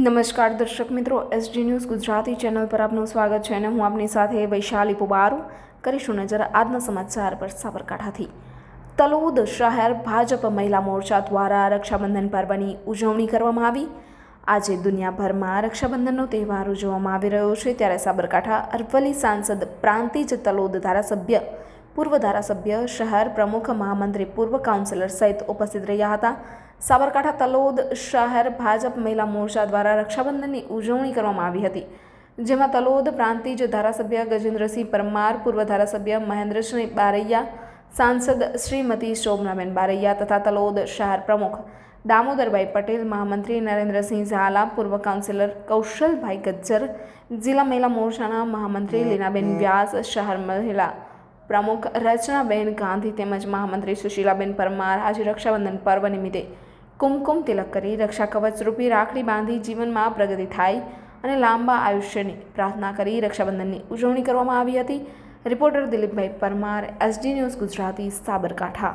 નમસ્કાર દર્શક મિત્રો એસડી ન્યૂઝ ગુજરાતી ચેનલ પર આપનું સ્વાગત છે અને હું આપની સાથે વૈશાલી પુબારુ કરીશું નજર આજના સમાચાર પર સાબરકાંઠાથી. તલોદ શહેર ભાજપ મહિલા મોરચા દ્વારા રક્ષાબંધન પર્વની ઉજવણી કરવામાં આવી. આજે દુનિયાભરમાં રક્ષાબંધનનો તહેવાર ઉજવવામાં આવી રહ્યો છે. ત્યારે સાબરકાંઠા અરવલ્લી સાંસદ પ્રાંતિજ તલોદ ધારાસભ્ય, પૂર્વ ધારાસભ્ય, શહેર પ્રમુખ, મહામંત્રી, પૂર્વ કાઉન્સિલર સહિત ઉપસ્થિત રહ્યા હતા. સાબરકાંઠા તલોદ શહેર ભાજપ મહિલા મોરચા દ્વારા રક્ષાબંધનની ઉજવણી કરવામાં આવી હતી જેમાં તલોદ પ્રાંતિજ ધારાસભ્ય ગજેન્દ્રસિંહ પરમાર પૂર્વ ધારાસભ્ય મહેન્દ્રસિંહ બારૈયા સાંસદ શ્રીમતી શોભનાબેન બારૈયા તથા તલોદ શહેર પ્રમુખ દામોદરભાઈ પટેલ મહામંત્રી નરેન્દ્રસિંહ ઝાલા પૂર્વ કાઉન્સિલર કૌશલભાઈ ગજ્જર જિલ્લા મહિલા મોરચાના મહામંત્રી લીનાબેન વ્યાસ શહેર મહિલા પ્રમુખ રચનાબેન ગાંધી તેમજ મહામંત્રી સુશીલાબેન પરમાર આજે રક્ષાબંધન પર્વ નિમિત્તે કુમકુમ તિલક કરી રક્ષા કવચ રૂપી રાખડી બાંધી જીવનમાં પ્રગતિ થાય અને લાંબા આયુષ્યની પ્રાર્થના કરી રક્ષાબંધનની ઉજવણી કરવામાં આવી હતી. રિપોર્ટર દિલીપભાઈ પરમાર, એસડી ન્યૂઝ ગુજરાતી સાબરકાંઠા.